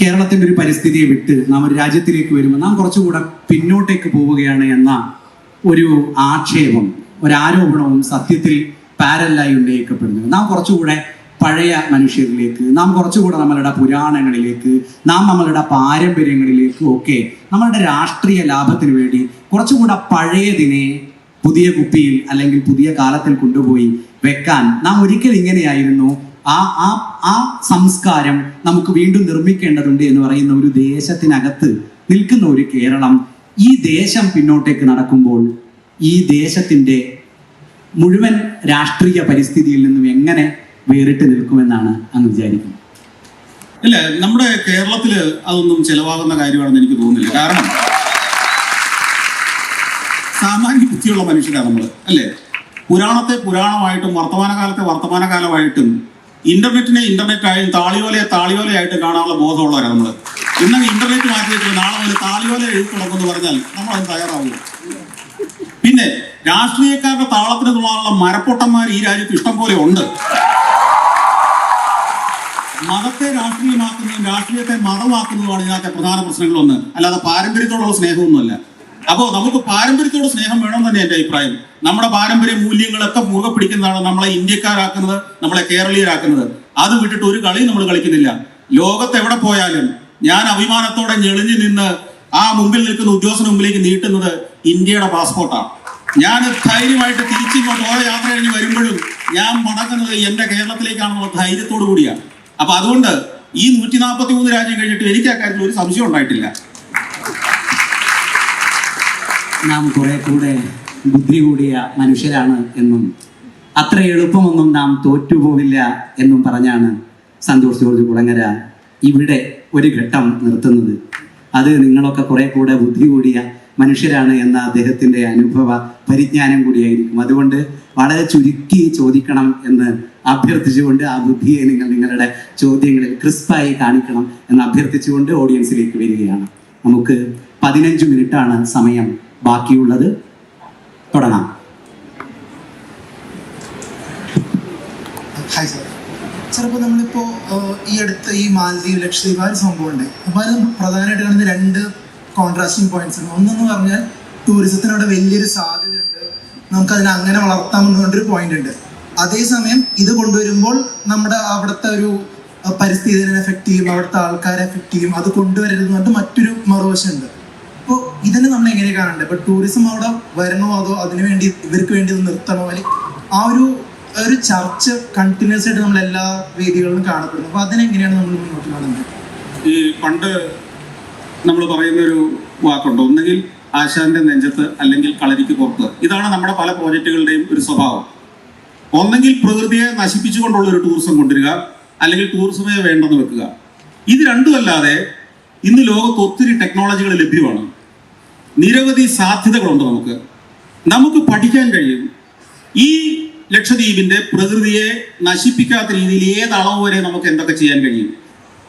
കേരളത്തിന്റെ ഒരു പരിസ്ഥിതിയെ വിട്ട് നാം ഒരു രാജ്യത്തിലേക്ക് വരുമ്പോൾ നാം കുറച്ചുകൂടെ പിന്നോട്ടേക്ക് പോവുകയാണ് എന്ന ഒരു ആക്ഷേപം ഒരാരോപണവും സത്യത്തിൽ പാരലായി ഉന്നയിക്കപ്പെടുന്നു. നാം കുറച്ചുകൂടെ പഴയ മനുഷ്യരിലേക്ക് നാം കുറച്ചുകൂടെ നമ്മളുടെ പുരാണങ്ങളിലേക്ക് നാം നമ്മളുടെ പാരമ്പര്യങ്ങളിലേക്കും ഒക്കെ നമ്മളുടെ രാഷ്ട്രീയ ലാഭത്തിന് വേണ്ടി കുറച്ചുകൂടെ പഴയതിനെ പുതിയ കുപ്പിയിൽ അല്ലെങ്കിൽ പുതിയ കാലത്തിൽ കൊണ്ടുപോയി വെക്കാൻ നാം ഒരിക്കൽ ഇങ്ങനെയായിരുന്നു ആ ആ ആ സംസ്കാരം നമുക്ക് വീണ്ടും നിർമ്മിക്കേണ്ടതുണ്ട് എന്ന് പറയുന്ന ഒരു ദേശത്തിനകത്ത് നിൽക്കുന്ന ഒരു കേരളം ഈ ദേശം പിന്നോട്ടേക്ക് നടക്കുമ്പോൾ ഈ ദേശത്തിന്റെ മുഴുവൻ രാഷ്ട്രീയ പരിസ്ഥിതിയിൽ നിന്നും എങ്ങനെ വേറിട്ട് നിൽക്കുമെന്നാണ് അങ്ങ് വിചാരിക്കുന്നത്. ഇല്ല നമ്മുടെ കേരളത്തിൽ അതൊന്നും ചെലവാകുന്ന കാര്യമാണെന്ന് എനിക്ക് തോന്നുന്നില്ല. കാരണം സാമാന്യ ബുദ്ധിയുള്ള മനുഷ്യരാണ് നമ്മൾ അല്ലേ? പുരാണത്തെ പുരാണമായിട്ടും വർത്തമാനകാലത്തെ വർത്തമാനകാലമായിട്ടും ഇന്റർനെറ്റിനെ ഇന്റർനെറ്റായും താളിയോലയെ താളിയോലയായിട്ട് കാണാനുള്ള ബോധമുള്ളവരാണ് നമ്മൾ ഇന്ന് ഇന്റർനെറ്റ് മാറ്റി നാളെ മുതൽ താളിയോല എഴുതി പറഞ്ഞാൽ നമ്മൾ അത് തയ്യാറാവുക പിന്നെ രാഷ്ട്രീയക്കാരുടെ താളത്തിന് തുള്ളാനുള്ള മരപ്പൊട്ടന്മാർ ഈ രാജ്യത്ത് ഇഷ്ടം പോലെ ഉണ്ട്. മതത്തെ രാഷ്ട്രീയമാക്കുന്നതും രാഷ്ട്രീയത്തെ മതമാക്കുന്നതുമാണ് ഇതിനകത്തെ പ്രധാന പ്രശ്നങ്ങളൊന്ന്. അല്ലാതെ പാരമ്പര്യത്തോടുള്ള സ്നേഹമൊന്നുമല്ല. അപ്പോൾ നമുക്ക് പാരമ്പര്യത്തോട് സ്നേഹം വേണം തന്നെ എന്റെ അഭിപ്രായം. നമ്മുടെ പാരമ്പര്യ മൂല്യങ്ങളൊക്കെ മുറുകെ പിടിക്കുന്നതാണ് നമ്മളെ ഇന്ത്യക്കാരാക്കുന്നത് നമ്മളെ കേരളീയരാക്കുന്നത്. അത് വിട്ടിട്ട് ഒരു കളി നമ്മൾ കളിക്കുന്നില്ല. ലോകത്ത് എവിടെ പോയാലും ഞാൻ അഭിമാനത്തോടെ ഞെളിഞ്ഞു നിന്ന് ആ മുമ്പിൽ നിൽക്കുന്ന ഉദ്യോഗസ്ഥന് മുമ്പിലേക്ക് നീട്ടുന്നത് ഇന്ത്യയുടെ പാസ്പോർട്ടാണ് ഞാൻ ധൈര്യമായിട്ട് തിരിച്ചിങ്ങോട്ട് ഓരോ യാത്ര കഴിഞ്ഞ് വരുമ്പോഴും ഞാൻ മടങ്ങുന്നത് എന്റെ കേരളത്തിലേക്കാണെന്നുള്ള ധൈര്യത്തോടു കൂടിയാണ്. അപ്പൊ അതുകൊണ്ട് ഈ നൂറ്റി നാൽപ്പത്തി മൂന്ന് രാജ്യം കഴിഞ്ഞിട്ട് എനിക്ക് ആ കാര്യത്തിൽ ഒരു സംശയം ഉണ്ടായിട്ടില്ല. നാം കുറെ കൂടെ ബുദ്ധി കൂടിയ മനുഷ്യരാണ് എന്നും അത്ര എളുപ്പമൊന്നും നാം തോറ്റുപോകില്ല എന്നും പറഞ്ഞാണ് സന്തോഷ് ജോർജ് കുളങ്ങര ഇവിടെ ഒരു ഘട്ടം നിർത്തുന്നത്. അത് നിങ്ങളൊക്കെ കുറെ കൂടെ ബുദ്ധി കൂടിയ മനുഷ്യരാണ് എന്ന അദ്ദേഹത്തിന്റെ അനുഭവ പരിജ്ഞാനം കൂടിയായിരിക്കും. അതുകൊണ്ട് വളരെ ചുരുക്കി ചോദിക്കണം എന്ന് അഭ്യർത്ഥിച്ചുകൊണ്ട് ആ ബുദ്ധിയെ നിങ്ങൾ നിങ്ങളുടെ ചോദ്യങ്ങളിൽ ക്രിസ്പായി കാണിക്കണം എന്ന് അഭ്യർത്ഥിച്ചുകൊണ്ട് ഓഡിയൻസിലേക്ക് വരികയാണ്. നമുക്ക് പതിനഞ്ച് മിനിറ്റാണ് സമയം. ബാക്കിയുള്ളത് തുടങ്ങാം. ഹായ് സാർ ചിലപ്പോൾ ഈ അടുത്ത ഈ മാലദ്വീപ് ലക്ഷദ്വീപ് ആ ഒരു സംഭവമുണ്ട്. അപ്പോൾ അത് പ്രധാനമായിട്ട് കാണുന്ന രണ്ട് കോൺട്രാസ്റ്റിംഗ് പോയിന്റ്സ് ഉണ്ട് ഒന്നെന്ന് പറഞ്ഞാൽ ടൂറിസത്തിന് അവിടെ വലിയൊരു സാധ്യതയുണ്ട്. നമുക്കതിനെ അങ്ങനെ വളർത്താമെന്ന് കൊണ്ടൊരു പോയിന്റ് ഉണ്ട്. അതേസമയം ഇത് കൊണ്ടുവരുമ്പോൾ നമ്മുടെ അവിടുത്തെ ഒരു പരിസ്ഥിതിനെ എഫക്റ്റ് ചെയ്യും അവിടുത്തെ ആൾക്കാരെ എഫക്റ്റ് ചെയ്യും അത് കൊണ്ടുവരരുത് എന്ന് പറഞ്ഞിട്ട് മറ്റൊരു മറുവശമുണ്ട്. അപ്പോൾ ഇതിനെ നമ്മൾ എങ്ങനെ കാണണ്ടേ? ഇപ്പൊ ടൂറിസം അവിടെ വരണോ അതോ അതിനു വേണ്ടി ഇവർക്ക് വേണ്ടി നിർത്തണോ? അല്ലെങ്കിൽ ആ ഒരു ഒരു ചർച്ച കണ്ടിന്യൂസ് ആയിട്ട് നമ്മൾ എല്ലാ വേദികളിലും കാണപ്പെടുന്നു. അപ്പൊ അതിനെങ്ങനെയാണ് നമ്മൾ മുന്നോട്ട് കാണുന്നത്? ഈ പണ്ട് നമ്മൾ പറയുന്ന ഒരു വാക്കുണ്ട്. ഒന്നുകിൽ ആശാന്റെ നെഞ്ചത്ത് അല്ലെങ്കിൽ കളരിക്ക് പുറത്ത്. ഇതാണ് നമ്മുടെ പല പ്രോജക്റ്റുകളുടെയും ഒരു സ്വഭാവം. ഒന്നെങ്കിൽ പ്രകൃതിയെ നശിപ്പിച്ചുകൊണ്ടുള്ള ഒരു ടൂറിസം കൊണ്ടുവരിക അല്ലെങ്കിൽ ടൂറിസമേ വേണ്ടെന്ന് വെക്കുക. ഇത് രണ്ടുമല്ലാതെ ഇന്ന് ലോകത്ത് ഒത്തിരി ടെക്നോളജികൾ ലഭ്യമാണ്. നിരവധി സാധ്യതകളുണ്ട് നമുക്ക്. നമുക്ക് പഠിക്കാൻ കഴിയും. ഈ ലക്ഷദ്വീപിന്റെ പ്രകൃതിയെ നശിപ്പിക്കാത്ത രീതിയിൽ ഏത് അളവ് വരെ നമുക്ക് എന്തൊക്കെ ചെയ്യാൻ കഴിയും?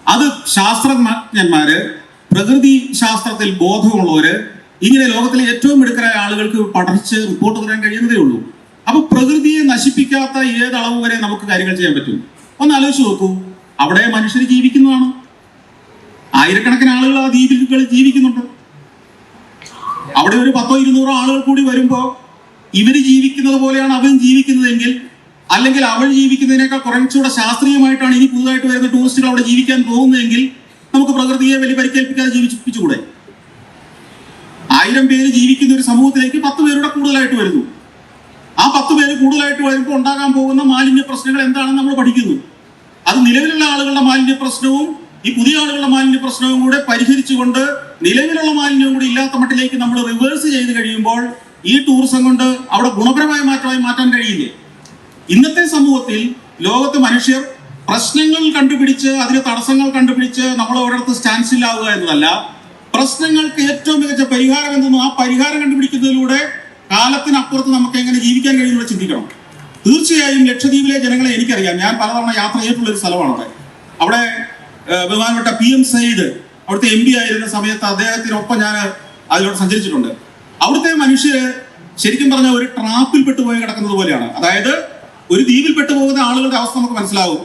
അത് ശാസ്ത്രജ്ഞന്മാര് പ്രകൃതി ശാസ്ത്രത്തിൽ ബോധമുള്ളവര് ഇങ്ങനെ ലോകത്തിലെ ഏറ്റവും മിടുക്കരായ ആളുകൾക്ക് പഠിച്ച് റിപ്പോർട്ട് തരാൻ കഴിയുന്നതേ ഉള്ളൂ. അപ്പൊ പ്രകൃതിയെ നശിപ്പിക്കാത്ത ഏത് അളവ് വരെ നമുക്ക് കാര്യങ്ങൾ ചെയ്യാൻ പറ്റും? ഒന്ന് ആലോചിച്ച് നോക്കൂ. അവിടെ മനുഷ്യർ ജീവിക്കുന്നതാണ്. ആയിരക്കണക്കിന് ആളുകൾ ആ ദ്വീപിൽ ജീവിക്കുന്നുണ്ട്. അവിടെ ഒരു പത്തോ ഇരുന്നൂറോ ആളുകൾ കൂടി വരുമ്പോൾ ഇവർ ജീവിക്കുന്നത് പോലെയാണ് അവൻ ജീവിക്കുന്നതെങ്കിൽ അല്ലെങ്കിൽ അവൾ ജീവിക്കുന്നതിനേക്കാൾ കുറച്ചുകൂടെ ശാസ്ത്രീയമായിട്ടാണ് ഇനി പുതുതായിട്ട് വരുന്ന ടൂറിസ്റ്റുകൾ അവിടെ ജീവിക്കാൻ പോകുന്നതെങ്കിൽ നമുക്ക് പ്രകൃതിയെ വലിയ പരിക്കേൽപ്പിക്കാതെ ജീവിപ്പിച്ചുകൂടെ? ആയിരം പേര് ജീവിക്കുന്ന ഒരു സമൂഹത്തിലേക്ക് പത്ത് പേരുടെ കൂടുതലായിട്ട് വരുന്നു. ആ പത്ത് പേര് കൂടുതലായിട്ട് വരുമ്പോൾ ഉണ്ടാകാൻ പോകുന്ന മാലിന്യ പ്രശ്നങ്ങൾ എന്താണെന്ന് നമ്മൾ പഠിക്കുന്നു. അത് നിലവിലുള്ള ആളുകളുടെ മാലിന്യ പ്രശ്നവും ഈ പുതിയ ആളുകളുടെ മാലിന്യ പ്രശ്നവും കൂടെ പരിഹരിച്ചുകൊണ്ട് നിലവിലുള്ള മാലിന്യവും കൂടി ഇല്ലാത്ത മട്ടിലേക്ക് നമ്മൾ റിവേഴ്സ് ചെയ്ത് കഴിയുമ്പോൾ ഈ ടൂറിസം കൊണ്ട് അവിടെ ഗുണപരമായ മാറ്റമായി മാറ്റാൻ കഴിയില്ലേ? ഇന്നത്തെ സമൂഹത്തിൽ ലോകത്ത് മനുഷ്യർ പ്രശ്നങ്ങൾ കണ്ടുപിടിച്ച് അതിന് തടസ്സങ്ങൾ കണ്ടുപിടിച്ച് നമ്മൾ ഒരിടത്ത് ഇല്ലാവുക എന്നതല്ല. പ്രശ്നങ്ങൾക്ക് ഏറ്റവും മികച്ച പരിഹാരം എന്തെന്നും ആ പരിഹാരം കണ്ടുപിടിക്കുന്നതിലൂടെ കാലത്തിനപ്പുറത്ത് നമുക്ക് എങ്ങനെ ജീവിക്കാൻ കഴിയുമെന്ന് ചിന്തിക്കണം. തീർച്ചയായും ലക്ഷദ്വീപിലെ ജനങ്ങളെ എനിക്കറിയാം. ഞാൻ പലതവണ യാത്ര ചെയ്തിട്ടുള്ള ഒരു സ്ഥലമാണ് അവിടെ അവിടെ ബഹുമാനപ്പെട്ട പി എം സയ്യിദ് അവിടുത്തെ എം പി ആയിരുന്ന സമയത്ത് അദ്ദേഹത്തിനൊപ്പം ഞാൻ അതിലൂടെ സഞ്ചരിച്ചിട്ടുണ്ട്. അവിടുത്തെ മനുഷ്യര് ശരിക്കും പറഞ്ഞാൽ ഒരു ട്രാപ്പിൽ പെട്ടുപോയി കിടക്കുന്നത് പോലെയാണ്. അതായത് ഒരു ദ്വീപിൽ പെട്ടുപോകുന്ന ആളുകളുടെ അവസ്ഥ നമുക്ക് മനസ്സിലാവും.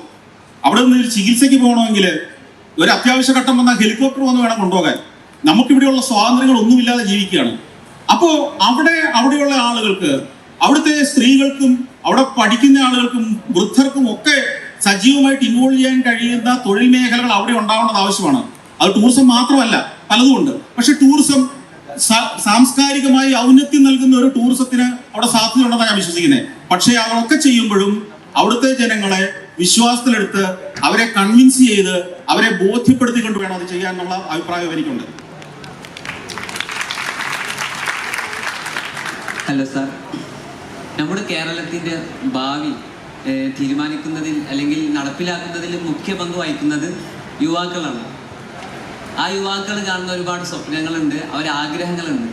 അവിടെ നിന്ന് ഒരു ചികിത്സയ്ക്ക് പോകണമെങ്കിൽ ഒരു അത്യാവശ്യ ഘട്ടം വന്ന ഹെലികോപ്റ്റർ വന്ന് വേണം കൊണ്ടുപോകാൻ. നമുക്കിവിടെയുള്ള സ്വാതന്ത്ര്യങ്ങൾ ഒന്നുമില്ലാതെ ജീവിക്കുകയാണ്. അപ്പോൾ അവിടെ അവിടെയുള്ള ആളുകൾക്ക് അവിടുത്തെ സ്ത്രീകൾക്കും അവിടെ പഠിക്കുന്ന ആളുകൾക്കും വൃദ്ധർക്കും ഒക്കെ സജീവമായിട്ട് ഇൻവോൾവ് ചെയ്യാൻ കഴിയുന്ന തൊഴിൽ മേഖലകൾ അവിടെ ഉണ്ടാവേണ്ടത് ആവശ്യമാണ്. അത് ടൂറിസം മാത്രമല്ല പലതുമുണ്ട് പക്ഷെ ടൂറിസം സാംസ്കാരികമായി ഔന്നത്യം നൽകുന്ന ഒരു ടൂറിസത്തിന് അവിടെ സാധ്യതയുണ്ടെന്നാണ് ഞാൻ വിശ്വസിക്കുന്നത്. പക്ഷേ അവരൊക്കെ ചെയ്യുമ്പോഴും അവിടുത്തെ ജനങ്ങളെ വിശ്വാസത്തിലെടുത്ത് അവരെ കൺവിൻസ് ചെയ്ത് അവരെ ബോധ്യപ്പെടുത്തിക്കൊണ്ട് വേണം അത് ചെയ്യാനുള്ള അഭിപ്രായം എനിക്കുണ്ട്. Hello sir. നമ്മുടെ കേരളത്തിന്റെ ഭാവി തീരുമാനിക്കുന്നതിൽ അല്ലെങ്കിൽ നടപ്പിലാക്കുന്നതിൽ മുഖ്യ പങ്ക് വഹിക്കുന്നത് യുവാക്കളാണ്. ആ യുവാക്കൾ കാണുന്ന ഒരുപാട് സ്വപ്നങ്ങളുണ്ട് അവരെ ആഗ്രഹങ്ങളുണ്ട്.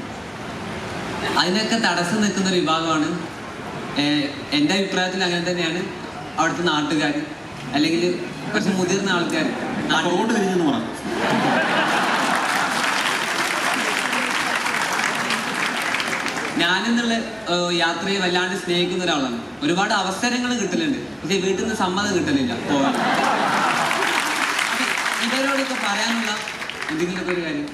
അതിനൊക്കെ തടസ്സം നിൽക്കുന്ന ഒരു വിഭാഗമാണ് എന്റെ അഭിപ്രായത്തിൽ അങ്ങനെ തന്നെയാണ് അവിടുത്തെ നാട്ടുകാർ അല്ലെങ്കിൽ കുറച്ച് മുതിർന്ന ആൾക്കാർ ഞാനെന്നുള്ള യാത്രയെ വല്ലാണ്ട് സ്നേഹിക്കുന്ന ഒരാളാണ്. ഒരുപാട് അവസരങ്ങൾ കിട്ടലുണ്ട് പക്ഷെ വീട്ടിൽ നിന്ന് സമ്മതം കിട്ടലില്ല പോകാൻ. ഇവരോടൊക്കെ പറയാനുള്ള എന്തെങ്കിലുമൊക്കെ ഒരു കാര്യം.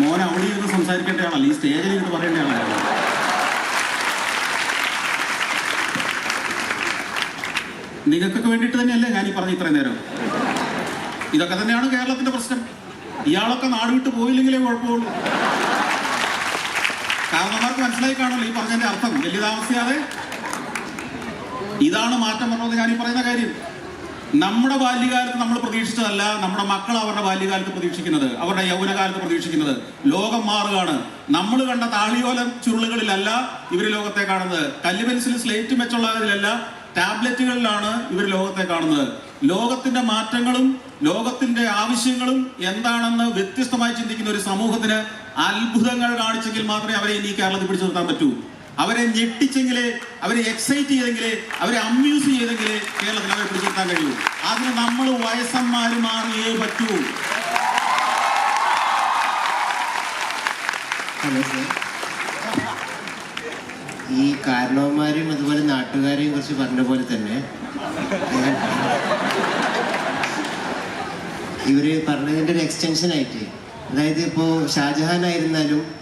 മോൻ അവിടെ ഇരുന്ന് സംസാരിക്കേണ്ട ആളല്ല ഈ സ്റ്റേജിൽ ഇരുന്ന് പറയേണ്ട ആളാണ് നിങ്ങൾക്കൊക്കെ വേണ്ടിയിട്ട് തന്നെയല്ലേ ഞാൻ ഈ പറഞ്ഞ ഇത്രയും നേരം? ഇതൊക്കെ തന്നെയാണ് കേരളത്തിന്റെ പ്രശ്നം. ഇയാളൊക്കെ നാട് വിട്ട് പോയില്ലെങ്കിലേ കുഴപ്പമുള്ളൂ. കാരണവർക്ക് മനസ്സിലായി കാണുമല്ലോ ഈ പറഞ്ഞതിന്റെ അർത്ഥം. വലിയ താമസിയാതെ. ഇതാണ് മാറ്റം പറഞ്ഞത് ഞാൻ ഈ പറയുന്ന കാര്യം. നമ്മുടെ ബാല്യകാലത്ത് നമ്മൾ പ്രതീക്ഷിച്ചതല്ല നമ്മുടെ മക്കൾ അവരുടെ ബാല്യകാലത്ത് പ്രതീക്ഷിക്കുന്നത് അവരുടെ യൗവനകാലത്ത് പ്രതീക്ഷിക്കുന്നത്. ലോകം മാറുകയാണ്. നമ്മൾ കണ്ട താളിയോല ചുരുളുകളിലല്ല ഇവർ ലോകത്തെ കാണുന്നത്. കല്ല് പെൻസിൽ സ്ലേറ്റ് വെച്ചുള്ളതിലല്ല ടാബ്ലറ്റുകളിലാണ് ഇവർ ലോകത്തെ കാണുന്നത്. ലോകത്തിന്റെ മാറ്റങ്ങളും ലോകത്തിന്റെ ആവശ്യങ്ങളും എന്താണെന്ന് വ്യത്യസ്തമായി ചിന്തിക്കുന്ന ഒരു സമൂഹത്തിന് അത്ഭുതങ്ങൾ കാണിച്ചെങ്കിൽ മാത്രമേ അവരെ ഇനി കേരളത്തിൽ പിടിച്ചു നിർത്താൻ പറ്റൂ. അവരെ ഞെട്ടിച്ചെങ്കിലേ അവരെ എക്സൈറ്റ് ചെയ്തെങ്കിലേ അവരെ അമ്യൂസ് ചെയ്തെങ്കിലേ കേരളത്തിൽ അവരെ പിടിച്ചെടുത്താൻ കഴിയൂ. അതിന് നമ്മൾ വയസ്സന്മാർ മാറിയേ പറ്റൂ. ഈ കാരണവന്മാരെയും അതുപോലെ നാട്ടുകാരെയും കുറിച്ച് പറഞ്ഞ പോലെ തന്നെ ഇവർ പറഞ്ഞതിന്റെ ഒരു എക്സ്റ്റൻഷൻ ആയിട്ട്. അതായത് ഇപ്പോ ഷാജഹാൻ ആയിരുന്നാലും